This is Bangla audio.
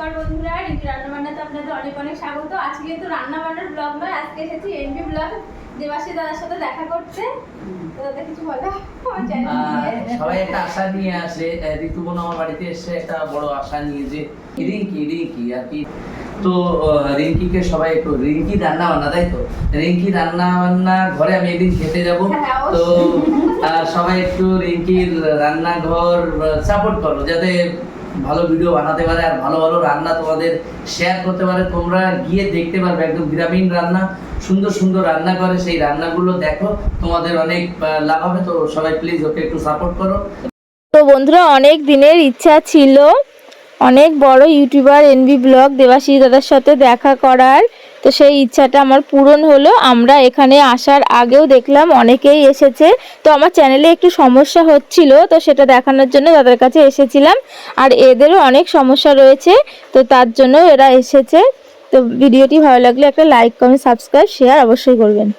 নমস্কার বন্ধুরা রিঙ্কি রান্নাবান্নাতে আপনাদের অনেক অনেক স্বাগত। আজকে কিন্তু রান্নাবান্নার ব্লগ নয় আজকে এসেছি এনবি ব্লগ দেবাশী দাদার সাথে দেখা করতে। তো দাদা কিছু বলো আমার চ্যানেল আহ, সবাই একটা আশা নিয়ে আসে আহ, আমার বাড়িতে এসে একটা বড় আশা নিয়ে যে রিঙ্কি রিঙ্কি আর কি। তো রিঙ্কিকে সবাই একটু রিঙ্কি রান্না বান্না তাই তো? রিঙ্কি রান্না বান্না ঘরে আমি একদিন খেতে যাব। হ্যাঁ, তো আহ, সবাই একটু রিঙ্কির রান্নাঘর সাপোর্ট করো যাতে ভালো ভিডিও বানাতে পারে আর ভালো ভালো রান্না তোমাদের শেয়ার করতে পারে। তোমরা গিয়ে দেখতে পারবে একদম গ্রামীণ রান্না। সুন্দর সুন্দর রান্না করে সেই রান্নাগুলো দেখো। তোমাদের অনেক লাভ হবে। তো সবাই প্লিজ ওকে একটু সাপোর্ট করো। তো বন্ধুরা, অনেক দিনের ইচ্ছা ছিল। অনেক বড় ইউটিউবার এনবি ব্লগ দেবাশিস দাদার সাথে দেখা করার। তো সেই ইচ্ছাটা আমার পূরণ হলো। আমরা এখানে আসার আগেও দেখলাম অনেকেই এসেছে। তো আমার চ্যানেলে একটু সমস্যা হচ্ছিল, তো সেটা দেখানোর জন্য তাদের কাছে এসেছিলাম। আর এদেরও অনেক সমস্যা রয়েছে, তো তার জন্য এরা এসেছে। তো ভিডিওটি ভালো লাগলে একটা লাইক কমেন্ট সাবস্ক্রাইব শেয়ার অবশ্যই করবেন।